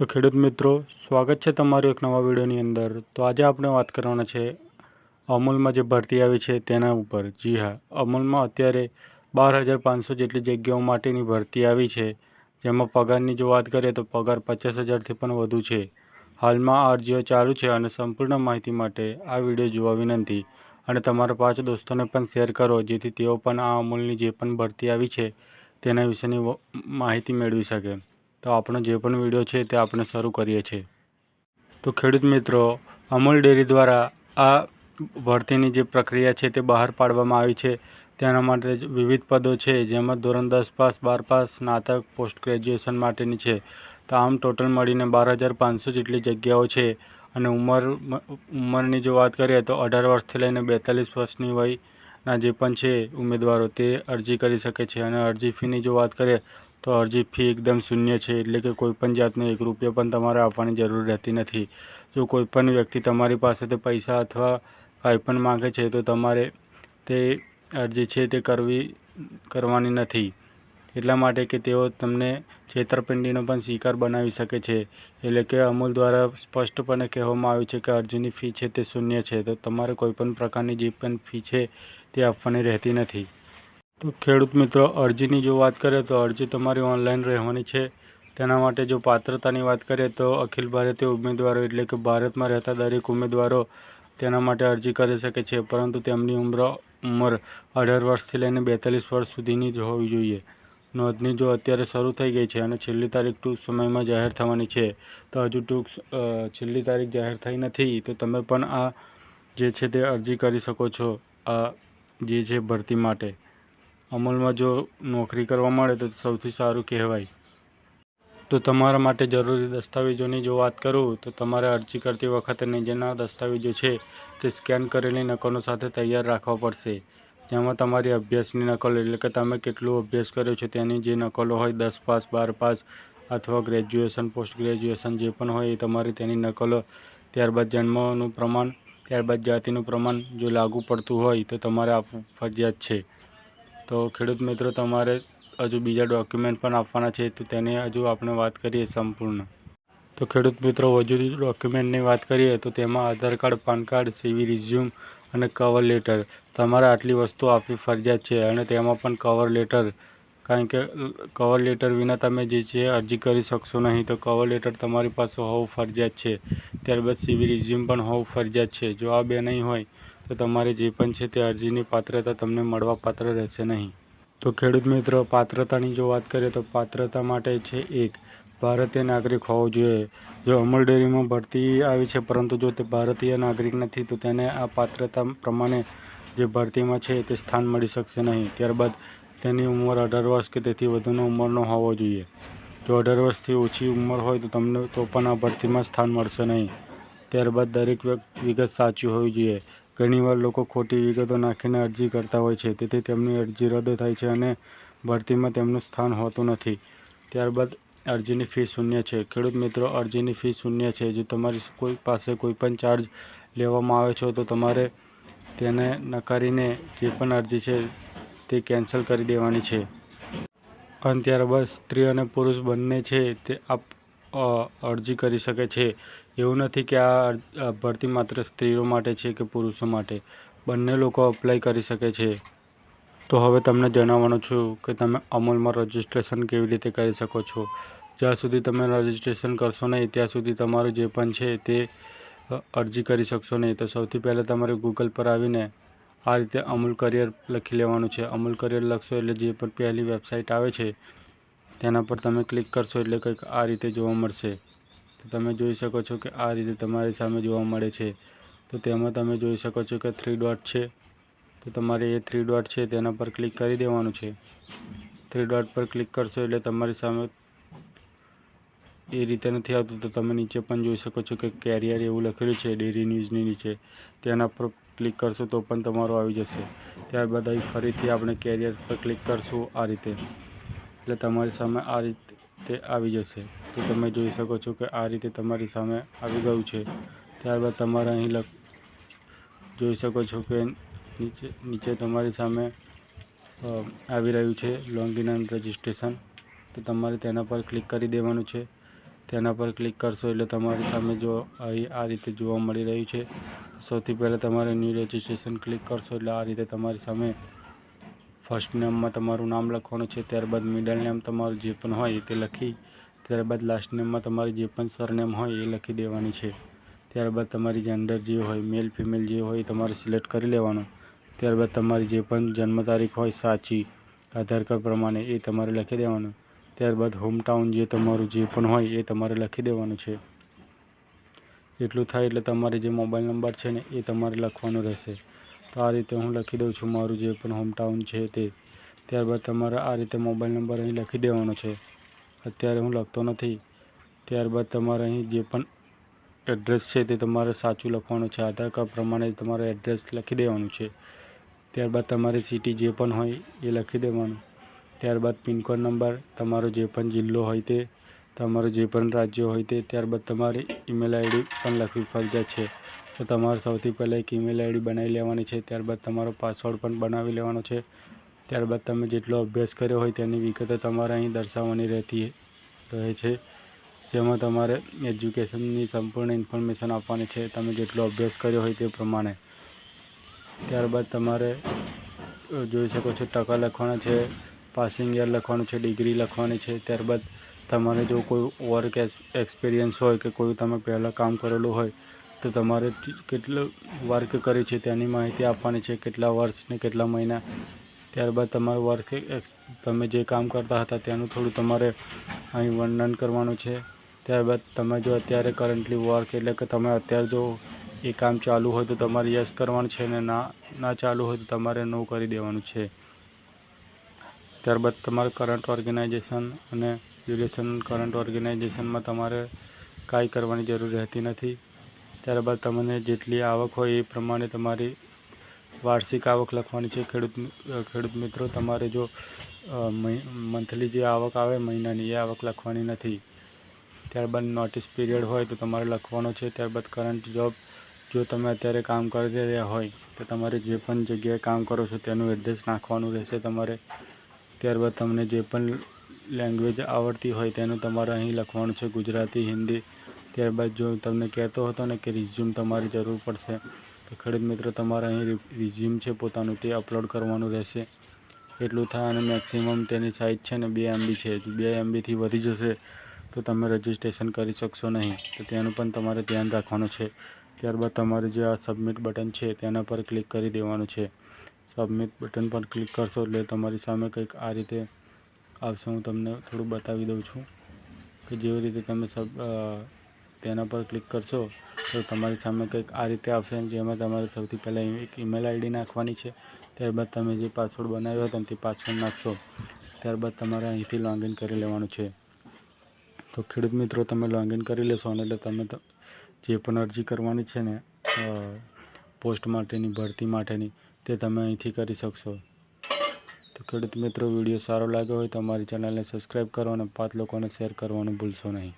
તો ખેડૂત મિત્રો, સ્વાગત છે તમારું એક નવા વિડીયોની અંદર. તો આજે આપણે વાત કરવાના છે અમૂલમાં જે ભરતી આવી છે તેના ઉપર. જી હા, અમૂલમાં અત્યારે બાર હજાર પાંચસો જેટલી જગ્યાઓ માટેની ભરતી આવી છે. જેમાં પગારની જો વાત કરીએ તો પગાર પચાસ હજારથી પણ વધુ છે. હાલમાં આ અરજીઓ ચાલુ છે અને સંપૂર્ણ માહિતી માટે આ વીડિયો જોવા વિનંતી. અને તમારા પાંચ દોસ્તોને પણ શેર કરો, જેથી તેઓ પણ આ અમૂલની જે પણ ભરતી આવી છે તેના વિશેની માહિતી મેળવી શકે. તો આપણો જે પણ વીડિયો છે તે આપણે શરૂ કરીએ છીએ. તો ખેડૂત મિત્રો, અમૂલ ડેરી દ્વારા આ ભરતીની જે પ્રક્રિયા છે તે બહાર પાડવામાં આવી છે. તેના માટે વિવિધ પદો છે, જેમાં ધોરણ દસ પાસ, બાર પાસ, સ્નાતક, પોસ્ટ ગ્રેજ્યુએશન માટેની છે. તો આમ ટોટલ મળીને બાર હજાર પાંચસો જેટલી જગ્યાઓ છે. અને ઉંમર, ઉંમરની જો વાત કરીએ તો અઢાર વર્ષથી લઈને બેતાલીસ વર્ષની વયના જે પણ છે ઉમેદવારો, તે અરજી કરી શકે છે. અને અરજી ફીની જો વાત કરીએ તો અરજી ફી એકદમ શૂન્ય છે, એટલે કે કોઈપણ જાતનો એક રૂપિયો પણ તમારે આપવાની જરૂર રહેતી નથી. જો કોઈપણ વ્યક્તિ તમારી પાસેથી પૈસા અથવા કાંઈ પણ માગે છે, તો તમારે તે અરજી છે તે કરવી, કરવાની નથી. એટલા માટે કે તેઓ તમને છેતરપિંડીનો પણ શિકાર બનાવી શકે છે. એટલે કે અમૂલ દ્વારા સ્પષ્ટપણે કહેવામાં આવ્યું છે કે અરજીની ફી છે તે શૂન્ય છે, તો તમારે કોઈપણ પ્રકારની જે પણ ફી છે તે આપવાની રહેતી નથી. તો ખેડૂત મિત્રો, અરજીની જો વાત કરીએ તો અરજી તમારી ઓનલાઈન રહેવાની છે. તેના માટે જો પાત્રતાની વાત કરીએ તો અખિલ ભારતીય ઉમેદવારો એટલે કે ભારતમાં રહેતા દરેક ઉમેદવારો તેના માટે અરજી કરી શકે છે, પરંતુ તેમની ઉંમર ઉંમર અઢાર વર્ષથી લઈને બેતાલીસ વર્ષ સુધીની જ હોવી જોઈએ. નોંધણી જો અત્યારે શરૂ થઈ ગઈ છે અને છેલ્લી તારીખ ટૂંક સમયમાં જાહેર થવાની છે, તો હજુ ટૂંક છેલ્લી તારીખ જાહેર થઈ નથી, તો તમે પણ આ જે છે તે અરજી કરી શકો છો, આ જે છે ભરતી માટે. અમલમાં જો નોકરી કરવા મળે તો સૌથી સારું કહેવાય. તો તમારા માટે જરૂરી દસ્તાવેજોની જો વાત કરું, તો તમારે અરજી કરતી વખતે નીચેના દસ્તાવેજો છે તે સ્કેન કરેલી નકલો સાથે તૈયાર રાખવા પડશે. જેમાં તમારી અભ્યાસની નકલ, એટલે કે તમે કેટલું અભ્યાસ કર્યો છે તેની જે નકલો હોય, દસ પાસ, બાર પાસ અથવા ગ્રેજ્યુએશન, પોસ્ટ ગ્રેજ્યુએશન જે પણ હોય એ તમારી તેની નકલો, ત્યારબાદ જન્મનું પ્રમાણ, ત્યારબાદ જાતિનું પ્રમાણ જો લાગુ પડતું હોય તો તમારે આપવું ફરજિયાત છે. તો ખેડૂત મિત્રો, તમારે હજુ બીજા ડોક્યુમેન્ટ પણ આપવાના છે, તો તેની હજુ આપણે વાત કરીએ સંપૂર્ણ. તો ખેડૂત મિત્રો હજુ ડોક્યુમેન્ટની વાત કરીએ, તો તેમાં Aadhaar card, PAN card, CV resume અને કવર લેટર તમારે આટલી વસ્તુ આપવી ફરજિયાત છે અને તેમાં પણ કવર લેટર કારણ કે કવર લેટર વિના તમે જે છે અરજી કરી શકશો નહીં, તો કવર લેટર તમારી પાસે હોવું ફરજિયાત છે. ત્યારબાદ સીવી રિઝ્યુમ પણ હોવું ફરજિયાત છે. જો આ બે નહીં હોય તો તમારે જે પણ છે તે અરજીની પાત્રતા તમને મળવા પાત્ર રહેશે નહીં. તો ખેડૂત મિત્રો, પાત્રતાની જો વાત કરીએ તો પાત્રતા માટે છે એક, ભારતીય નાગરિક હોવો જોઈએ. જો અમૂલ ડેરીમાં ભરતી આવી છે, પરંતુ જો તે ભારતીય નાગરિક નથી, તો તેને આ પાત્રતા પ્રમાણે જે ભરતીમાં છે તે સ્થાન મળી શકશે નહીં. ત્યારબાદ તેની ઉંમર અઢાર વર્ષ કે તેથી વધુનો ઉંમરનો હોવો જોઈએ. જો અઢાર વર્ષથી ઓછી ઉંમર હોય તો તમને તો પણ આ ભરતીમાં સ્થાન મળશે નહીં. ત્યારબાદ દરેક વિગત સાચી હોવી જોઈએ. ઘણીવાર લોકો ખોટી વિગતો નાખીને અરજી કરતા હોય છે. તેથી તેમની અરજી રદ થાય છે અને ભરતીમાં તેમનું સ્થાન હોતું નથી. ત્યારબાદ અરજીની ફી શૂન્ય છે. ખેડૂત મિત્રો, અરજીની ફી શૂન્ય છે. જો તમારી કોઈ પાસે કોઈ પણ ચાર્જ લેવામાં આવે છે, તો તમારે તેને નકારીને જે પણ અરજી છે તે કેન્સલ કરી દેવાની છે. અને ત્યારબાદ સ્ત્રી અને પુરુષ બંને છે તે આપ અરજી કરી શકે છે. એવું નથી કે આ ભરતી માત્ર સ્ત્રીઓ માટે છે કે પુરુષો માટે. બંને લોકો અપ્લાય કરી શકે છે. તો હવે તમને જણાવવાનું છું કે તમે અમૂલમાં રજિસ્ટ્રેશન કેવી રીતે કરી શકો છો. જ્યાં સુધી તમે રજિસ્ટ્રેશન કરશો નહીં, ત્યાં સુધી તમારું જે પણ છે તે અરજી કરી શકશો નહીં. તો સૌથી પહેલાં તમારે ગૂગલ પર આવીને આ રીતે અમૂલ કરિયર લખી લેવાનું છે. અમૂલ કરિયર લખશો એટલે જે પણ પહેલી વેબસાઇટ આવે છે તેના પર તમે ક્લિક કરશો એટલે કંઈક આ રીતે જોવા મળશે. તો તમે જોઈ શકો છો કે આ રીતે તમારી સામે જોવા મળે છે. તો તેમાં તમે જોઈ શકો છો કે થ્રી ડોટ છે. તો તમારે એ થ્રી ડોટ છે તેના પર ક્લિક કરી દેવાનું છે. થ્રી ડોટ પર ક્લિક કરશો એટલે તમારી સામે એ રીતે નથી આવતું. તો તમે નીચે પણ જોઈ શકો છો કે કેરિયર એવું લખેલું છે, ડેરી ન્યૂઝની નીચે. તેના પર ક્લિક કરશો તો પણ તમારું આવી જશે. ત્યારબાદ અહીં ફરીથી આપણે કેરિયર પર ક્લિક કરશું આ રીતે. એટલે તમારી સામે આ રીતે આવી જશે. તો તમે જોઈ શકો છો કે આ રીતે તમારી સામે આવી ગયું છે. ત્યારબાદ તમારે અહીં લખ, જોઈ શકો છો કે નીચે નીચે તમારી સામે આવી રહ્યું છે લોગિન એન્ડ રજિસ્ટ્રેશન તો તમારે તેના પર ક્લિક કરી દેવાનું છે. તેના પર ક્લિક કરશો એટલે તમારી સામે જો અહીં આ રીતે જોવા મળી રહ્યું છે સૌથી પહેલાં તમારે ન્યૂ રજિસ્ટ્રેશન ક્લિક કરશો એટલે આ રીતે તમારી સામે ફર્સ્ટ નેમમાં તમારું નામ લખવાનું છે, ત્યારબાદ મિડલ નેમ તમારું જે પણ હોય તે લખી, ત્યારબાદ લાસ્ટ નેમમાં તમારી જે પણ સરનેમ હોય એ લખી દેવાની છે. ત્યારબાદ તમારી જેન્ડર જે હોય મેલ ફિમેલ જે હોય તમારે સિલેક્ટ કરી લેવાનું. ત્યારબાદ તમારી જે પણ જન્મ તારીખ હોય સાચી, આધાર કાર્ડ પ્રમાણે એ તમારે લખી દેવાનું. ત્યારબાદ હોમ ટાઉન જે તમારું જે પણ હોય એ તમારે લખી દેવાનું છે. એટલું થાય એટલે તમારે જે મોબાઈલ નંબર છે ને એ તમારે લખવાનો રહેશે. તો આ રીતે હું લખી દઉં છું, મારું જે પણ હોમટાઉન છે તે. ત્યારબાદ તમારે આ રીતે મોબાઈલ નંબર અહીં લખી દેવાનો છે. અત્યારે હું લખતો નથી. ત્યારબાદ તમારે અહીં જે પણ એડ્રેસ છે તે તમારે સાચું લખવાનું છે. આધાર કાર્ડ પ્રમાણે તમારે એડ્રેસ લખી દેવાનું છે. ત્યારબાદ તમારી સિટી જે પણ હોય એ લખી દેવાનું. ત્યારબાદ પિનકોડ નંબર તમારો જે પણ જિલ્લો હોય તે, તમારું જે પણ રાજ્ય હોય તે, ત્યારબાદ તમારી ઈમેલ આઈડી પણ લખવી ફરજિયાત છે. તો તમારે સૌથી પહેલાં એક ઈમેલ આઈડી બનાવી લેવાની છે, ત્યારબાદ તમારો પાસવર્ડ પણ બનાવી લેવાનો છે. ત્યારબાદ તમે જેટલો અભ્યાસ કર્યો હોય તેની વિગતો તમારે અહીં દર્શાવવાની રહેતી રહે છે. જેમાં તમારે એજ્યુકેશનની સંપૂર્ણ ઇન્ફોર્મેશન આપવાની છે, તમે જેટલો અભ્યાસ કર્યો હોય તે પ્રમાણે. ત્યારબાદ તમારે જોઈ શકો છો ટકા લખવાના છે પાસિંગ યર લખવાનું છે ડિગ્રી લખવાની છે. ત્યારબાદ તમારે જો કોઈ વર્ક એક્સપિરિયન્સ હોય કે કોઈ તમે પહેલાં કામ કરેલું હોય તો તમારે કેટલું વર્ક કર્યું છે તેની માહિતી આપવાની છે, કેટલા વર્ષ ને કેટલા મહિના? ત્યારબાદ તમારું વર્ક તમે જે કામ કરતા હતા તેનું થોડું તમારે અહીં વર્ણન કરવાનું છે. ત્યારબાદ તમે જો અત્યારે કરન્ટલી વર્ક એટલે કે તમે અત્યારે જો એ કામ ચાલુ હોય તો તમારે યસ કરવાનું છે ને ના ના ચાલુ હોય તો તમારે નો કરી દેવાનું છે. ત્યારબાદ તમારે કરંટ ઓર્ગેનાઇઝેશન અને ડ્યુરેશન કરંટ ઓર્ગેનાઇઝેશનમાં તમારે કાંઈ કરવાની જરૂર રહેતી નથી. ત્યારબાદ તમને જેટલી આવક હોય એ પ્રમાણે તમારી વાર્ષિક આવક લખવાની છે. ખેડૂત ખેડૂત મિત્રો, તમારે જો મંથલી જે આવક આવે મહિનાની, એ આવક લખવાની નથી. ત્યારબાદ નોટિસ પીરિયડ હોય તો તમારે લખવાનો છે. ત્યારબાદ કરંટ જોબ જો તમે અત્યારે કામ કરી રહ્યા હોય, તો તમારે જે પણ જગ્યાએ કામ કરો છો તેનું એડ્રેસ નાખવાનું રહેશે તમારે. ત્યારબાદ તમને જે પણ લેંગ્વેજ આવડતી હોય તેનું તમારે અહીં લખવાનું છે ગુજરાતી, હિન્દી ત્યારબાદ જો તમને કહેતો હતો ને કે રિઝ્યુમ તમારી જરૂર પડશે, તો ખેડૂત મિત્રો, તમારે અહીં રિઝ્યુમ છે પોતાનું, તે અપલોડ કરવાનું રહેશે. એટલું થાય અને મેક્સિમમ તેની સાઇઝ છે ને બે એમબી છે. બે એમબીથી વધી જશે, તો તમે રજિસ્ટ્રેશન કરી શકશો નહીં. તો તેનું પણ તમારે ધ્યાન રાખવાનું છે. ત્યારબાદ તમારે જે આ સબમિટ બટન છે, તેના પર ક્લિક કરી દેવાનું છે. સબમિટ બટન પર ક્લિક કરશો એટલે તમારી સામે કંઈક આ રીતે આવશે. હું તમને થોડું બતાવી દઉં છું કે જેવી રીતે તમે સબ તેના પર ક્લિક કરશો તો તમારી સામે કંઈક આ રીતે આવશે. જેમાં તમારે સૌથી પહેલાં એક ઈમેલ આઈડી નાખવાની છે. ત્યારબાદ તમે જે પાસવર્ડ બનાવ્યો હતો તે પાસવર્ડ નાખશો. ત્યારબાદ તમારે અહીંથી લોગિન કરી લેવાનું છે. તો ખેડૂત મિત્રો, તમે લોગિન કરી લેશો અને એટલે તમે જે પણ અરજી કરવાની છે ને પોસ્ટ માટેની, ભરતી માટેની, તે તમે અહીંથી કરી શકશો. તો ખેડૂત મિત્રો, વીડિયો સારો લાગ્યો હોય તો અમારી ચેનલને સબસ્ક્રાઈબ કરો અને પાંચ લોકોને શેર કરવાનું ભૂલશો નહીં.